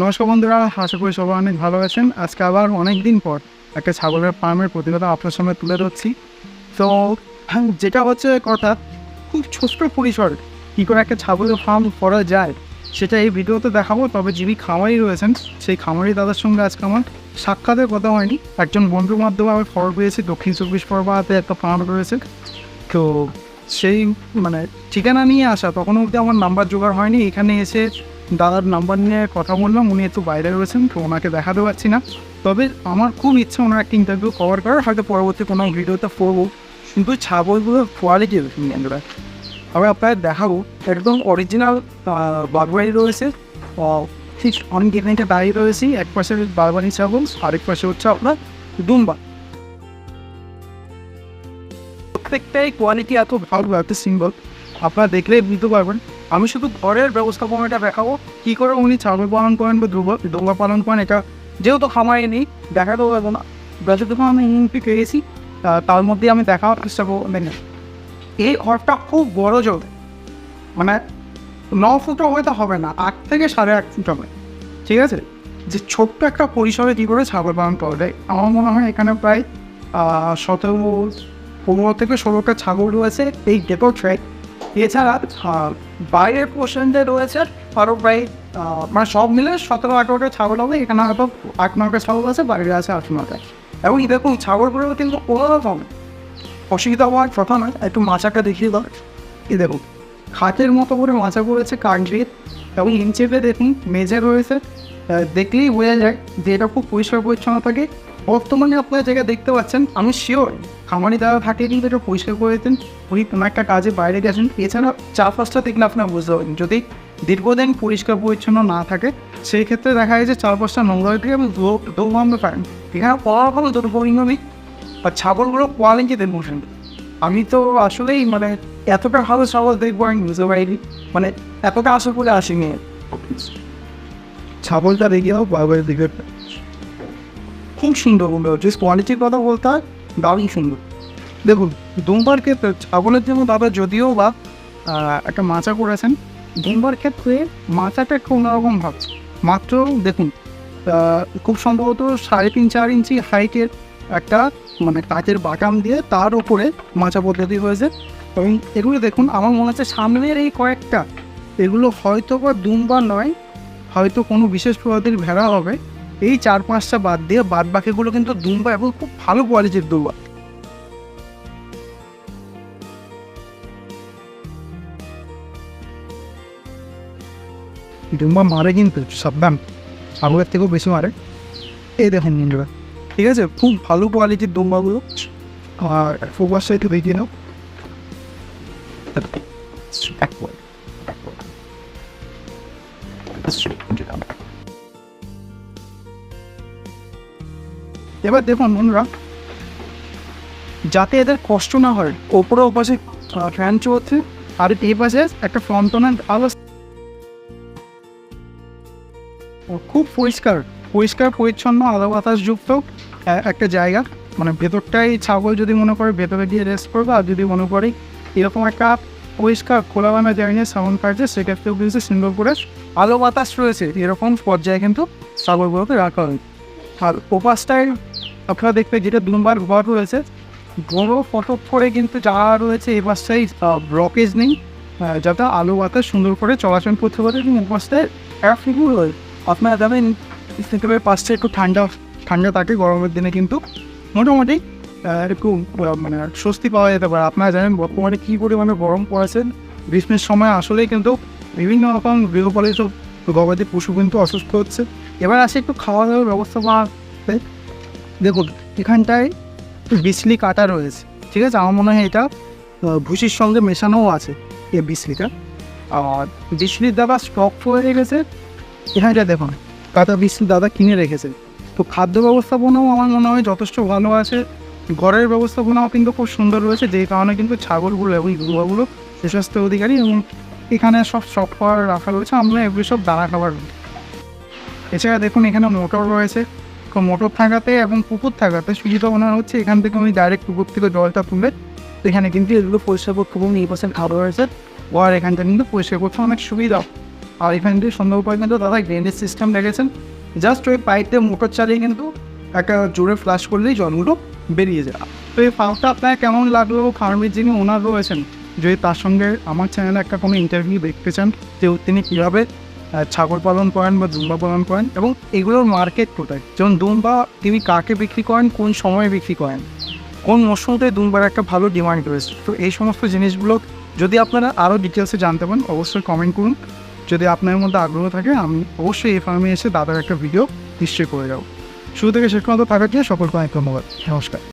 নমস্কার বন্ধুরা, আশা করি সবাই অনেক ভালো আছেন। আজকে আবার অনেক দিন পর একটা ছাগলের ফার্মের প্রতিবেদন আপনার সামনে তুলে ধরছি। তো, যেটা হচ্ছে কথা, খুব ছোট্ট পরিসর কী করে একটা ছাগলের ফার্ম করা যায়, সেটা এই ভিডিওতে দেখাবো। তবে যিনি খামারি রয়েছেন, সেই খামারি দাদার সঙ্গে আজকে আমার সাক্ষাতের কথা হয়নি। একজন বন্ধুর মাধ্যমে আমি খবর পেয়েছি, দক্ষিণ চব্বিশ পরগনাতে একটা ফার্ম রয়েছে। তো, সেই মানে ঠিকানা নিয়ে আসা তখনও অবধি আমার নাম্বার জোগাড় হয়নি। এখানে এসে দাদার নাম্বার নিয়ে কথা বললাম, উনি একটু বাইরে রয়েছেন, তো ওনাকে দেখাতে পারছি না। তবে আমার খুব ইচ্ছা ওনার একটা ইন্টারভিউ কভার করার হয়তো পরবর্তী কোনো ভিডিওতে করব। কিন্তু ছাগলগুলোর কোয়ালিটি বন্ধুরা আমি আপনাদের দেখাবো, একদম অরিজিনাল বাগবাড়ি রয়েছে। ঠিক অনেক এখানে দাঁড়িয়ে রয়েছি, এক পাশে বারবানি ছাগল আরেক পাশে হচ্ছে আপনার দুম্বা। প্রত্যেকটাই কোয়ালিটি এত ভালো একটা সিম্বল আপনারা দেখলেই বুঝতে পারবেন। আমি শুধু ঘরের ব্যবস্থাপনাটা দেখাবো, কী করে উনি ছাগল পালন করেন বা দুর্গা দুর্গা পালন করেন এটা যেহেতু খামারে নেই দেখাতেও পারব না। যতটুকু আমি ইউনিটি পেয়েছি তার মধ্যে আমি দেখাবার চেষ্টা করব। এই ঘরটা খুব বড় জোর মানে ন ফুটও হয়তো হবে না, আট থেকে সাড়ে আট ফুট হবে। ঠিক আছে? যে ছোট্ট একটা পরিসরে কী করে ছাগল পালন করা যায়? আমার মনে হয় এখানে প্রায় সতেরো, পনেরো থেকে ষোলোটা ছাগল রয়েছে। এই ডেপো ট্রেক এছাড়া বাইরের পোর্শনটা রয়েছে আরও প্রায় মানে সব মিলে সতেরো, আঠেরোটা ছাগল হবে। এখানে হয়তো আট নটা ছাগল আছে, বাইরে আছে আট নটা এবং দেখুন ছাগলগুলো কিন্তু কোনো রকম অসুবিধা হওয়ার কথা নয়। একটু মাচাটা দেখিয়ে দাও। এই দেখুন খাটের মতো করে মাচা করেছে কাঠের এবং ইঞ্চেপে দেখুন, মেঝে রয়েছে। দেখলেই বোঝা যায় যে এটা খুব পরিষ্কার পরিচ্ছন্ন থাকে। বর্তমানে আপনারা জায়গায় দেখতে পাচ্ছেন, আমি শিওর খামারি দ্বারা থাকে কিন্তু এটা পরিষ্কার করে দিতেন। উনি কোনো একটা কাজে বাইরে গেছেন। এছাড়া চারপাশটা দেখলে আপনারা বুঝতে পারবেন, যদি দীর্ঘদিন পরিষ্কার পরিচ্ছন্ন না থাকে, সেই ক্ষেত্রে দেখা যায় যে চারপাশটা নোংরা হয়ে থাকে এবং দৌড়ানো পারেন। এখানে পড়া কোনো দুর্গম নেই, আর ছাগলগুলো কোয়ালিটিতে বসেন। আমি তো আসলেই মানে এতটা ভালো ছাগল দেখব আমি বুঝতে পারিনি। মানে এতটা আশা করে আসিনি। ছাগলটা দেখে বাবার দিকে খুব সুন্দর হচ্ছে কোয়ালিটির কথা বলতে হয়, দারুণ সুন্দর। দেখুন, দুমবার ক্ষেত্রে ছাগলের জন্য দাদা যদিও বা একটা মাচা করেছেন, দুম্বার ক্ষেত্রে মাচাটা একটু অন্যরকম ভাবছে মাত্র দেখুন খুব সম্ভবত সাড়ে তিন, চার ইঞ্চি হাইটের একটা মানে কাচের বাটাম দিয়ে তার উপরে মাচা পদ্ধতি হয়েছে। এবং এগুলো দেখুন, আমার মনে হচ্ছে সামনের এই কয়েকটা, এগুলো হয়তো বা দুমবার নয়, হয়তো কোনো বিশেষ প্রজাতির ভেড়া হবে। এই চার পাঁচটা বাদ দিয়ে বাদ বাকিগুলো কিন্তু দুম্বা এবং খুব ভালো কোয়ালিটির দুম্বা। দুম্বা মারে কিন্তু, সব সাবধান আগের থেকেও বেশি মারে। এই দেখেন বন্ধুরা, ঠিক আছে? খুব ভালো কোয়ালিটির দুম্বাগুলো। আর ফোকাসটা একটু দেখিয়ে নাও। এবার দেখুন বন্ধুরা, যাতে এদের কষ্ট না হয়, ওপরে ওপাশে ফ্যান চলছে আর এই পাশে একটা ফ্রন্টনার আলো খুব পরিষ্কার পরিষ্কার, পরিচ্ছন্ন আলো বাতাসযুক্ত একটা জায়গা। মানে ভেতরটাই ছাগল যদি মনে করে ভেতরে গিয়ে রেস্ট করবে, আর যদি মনে করে এরকম একটা পরিষ্কার, খোলামেলা জায়গায় সাউন্ড কাটছে সেক্ষেত্রেও কিন্তু সুন্দর করে আলো বাতাস রয়েছে। এরকম পর্যায়ে কিন্তু ছাগলগুলোকে রাখা হয়। আর ওপাশটায় আপনারা দেখবে যেটা দুবার ঘর রয়েছে, বড় ফটক করে কিন্তু যা রয়েছে এই পাশটায় ব্লকেজ নেই যাতে আলো বাতাস সুন্দর করে চলাচল করতে পারে এবং ওপাশটায় একটা ফিগুর রয়েছে আপনারা যাবেন সেখানে পাশটা একটু ঠান্ডা ঠান্ডা থাকে, গরমের দিনে কিন্তু মোটামুটি একটু মানে স্বস্তি পাওয়া যেতে পারে। আপনারা জানেন বর্তমানে কী পরিমাণে গরম পড়েছেন গ্রীষ্মের সময় আসলেই কিন্তু বিভিন্ন রকম গৃহপালিত গবাদি পশু কিন্তু অসুস্থ হচ্ছে। এবার আসে একটু খাওয়া দাওয়ার ব্যবস্থা দেখুন, এখানটায় বিসলি কাটা রয়েছে, ঠিক আছে? আমার মনে হয় এটা ভুসির সঙ্গে মেশানোও আছে এই বিসলিটা আর বিসলির দাদা স্টক করে রেখেছে। এখানটা দেখুন, কাটা বিসলি দাদা কিনে রেখেছে। তো খাদ্য ব্যবস্থাপনাও আমার মনে হয় যথেষ্ট ভালো আছে। ঘরের ব্যবস্থাপনাও কিন্তু খুব সুন্দর রয়েছে যেই কারণে কিন্তু ছাগলগুলো এবং গরুগুলো সুস্বাস্থ্য অধিকারী এবং এখানে সব খাবার রাখা রয়েছে, আমরা এগুলি সব দানা খাবার এছাড়া দেখুন, এখানে মোটর রয়েছে। তো মোটর থাকাতে এবং পুকুর থাকাতে সুবিধা মনে হচ্ছে, এখান থেকে আমি ডাইরেক্ট পুকুর থেকে জলটা তুলে তো এখানে কিন্তু এগুলো পরিষ্কার করতে এবং এই পাশে খাবার রয়েছে। আর এখানটা কিন্তু পরিষ্কার করতে অনেক সুবিধা। আর এখান থেকে সুন্দর করে কিন্তু দাদা ড্রেনেজ সিস্টেম রেখেছেন। জাস্ট ওই পাইপে মোটর চালিয়ে কিন্তু একটা জোরে ফ্লাশ করলেই জলগুলো বেরিয়ে যায়। তো এই ফার্মটা আপনার কেমন লাগল? ফার্মের যিনি ওনার রয়েছেন যদি তার সঙ্গে আমার চ্যানেলে একটা কোনো ইন্টারভিউ দেখতে চান যে তিনি কীভাবে ছাগল পালন করেন বা দুম্বা পালন করেন এবং এগুলোর মার্কেট কোথায়? যেমন দুম্বা তিনি কাকে বিক্রি করেন, কোন সময়ে বিক্রি করেন? কোন মরশুমতে দুম্বার একটা ভালো ডিমান্ড রয়েছে? তো এই সমস্ত জিনিসগুলো যদি আপনারা আরও ডিটেলসে জানতে পারেন, অবশ্যই কমেন্ট করুন। যদি আপনার মধ্যে আগ্রহ থাকে, আমি অবশ্যই এই ফার্মে এসে দাদার একটা ভিডিও নিশ্চয়ই করে যাব। শুরু থেকে শেষ পর্যন্ত থাকার জন্য সকলকে অনেক ধন্যবাদ। নমস্কার।